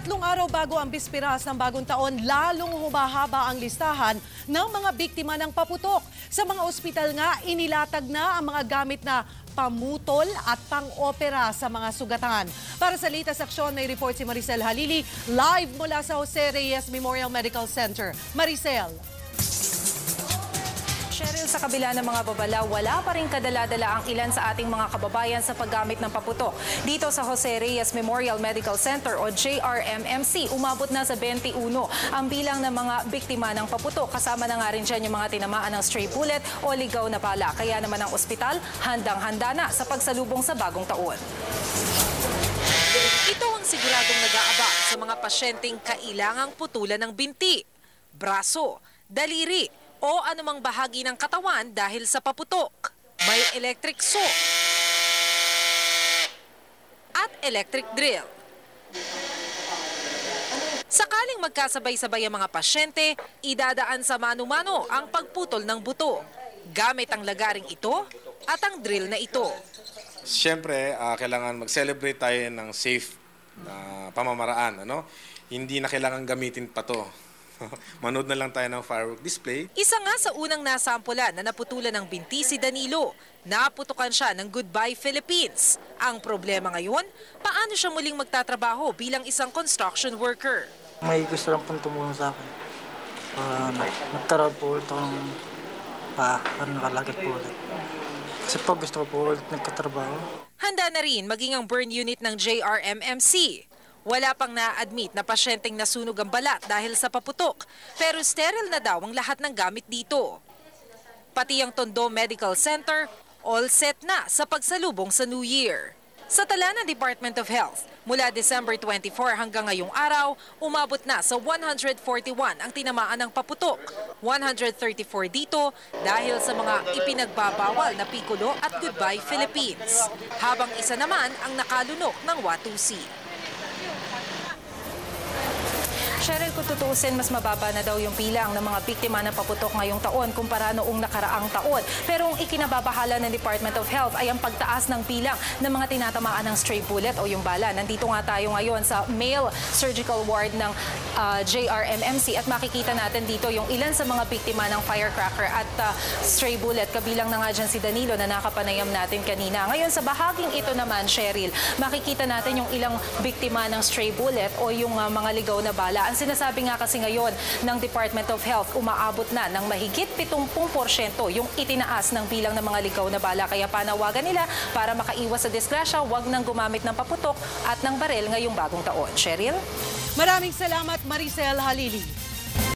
Tatlong araw bago ang bispiras ng bagong taon, lalong humahaba ang listahan ng mga biktima ng paputok. Sa mga ospital nga, inilatag na ang mga gamit na pamutol at pang-opera sa mga sugatan. Para sa latest aksyon, may report si Maricel Halili, live mula sa Jose Reyes Memorial Medical Center. Maricel. Cheryl, sa kabila ng mga babala, wala pa rin kadala-dala ang ilan sa ating mga kababayan sa paggamit ng paputok. Dito sa Jose Reyes Memorial Medical Center o JRMMC, umabot na sa 21 ang bilang ng mga biktima ng paputok. Kasama na nga rin dyan yung mga tinamaan ng stray bullet o ligaw na bala. Kaya naman ang ospital, handang-handa na sa pagsalubong sa bagong taon. Ito ang siguradong nag-aabang sa mga pasyenteng kailangang putulan ng binti, braso, daliri o anumang bahagi ng katawan dahil sa paputok. May electric saw at electric drill. Sakaling magkasabay-sabay ang mga pasyente, idadaan sa mano-mano ang pagputol ng buto. Gamit ang lagaring ito at ang drill na ito. Siyempre, ah, kailangan mag-celebrate tayo ng safe na pamamaraan. Ano? Hindi na kailangan gamitin pa to. Manood na lang tayo ng firework display. Isa nga sa unang nasampulan na naputulan ng binti si Danilo. Naputukan siya ng Goodbye Philippines. Ang problema ngayon, paano siya muling magtatrabaho bilang isang construction worker? May gusto lang pong tumulong sa akin. Uh, magkaroon po ulit ako ng pa, para nakalagit po ulit. Kasi po gusto ko po ulit nagkatrabaho. Handa na rin maging ang burn unit ng JRMMC. Wala pang na-admit na pasyenteng nasunog ang balat dahil sa paputok, pero sterile na daw ang lahat ng gamit dito. Pati ang Tondo Medical Center, all set na sa pagsalubong sa New Year. Sa tala ng Department of Health, mula December 24 hanggang ngayong araw, umabot na sa 141 ang tinamaan ng paputok. 134 dito dahil sa mga ipinagbabawal na Piccolo at Goodbye Philippines. Habang isa naman ang nakalunok ng Watusi. Cheryl, kung tutuusin, mas mababa na daw yung bilang ng mga biktima ng paputok ngayong taon kumpara noong nakaraang taon. Pero ang ikinababahala ng Department of Health ay ang pagtaas ng bilang ng mga tinatamaan ng stray bullet o yung bala. Nandito nga tayo ngayon sa male surgical ward ng uh, JRMMC at makikita natin dito yung ilan sa mga biktima ng firecracker at uh, stray bullet. Kabilang na nga dyan si Danilo na nakapanayam natin kanina. Ngayon sa bahaging ito naman, Cheryl, makikita natin yung ilang biktima ng stray bullet o yung uh, mga ligaw na bala. Ang sinasabi nga kasi ngayon ng Department of Health, umaabot na ng mahigit 70% yung itinaas ng bilang ng mga ligaw na bala. Kaya panawagan nila para makaiwas sa disgrasya, huwag nang gumamit ng paputok at ng barel ngayong bagong taon. Cheryl? Maraming salamat Maricel Halili.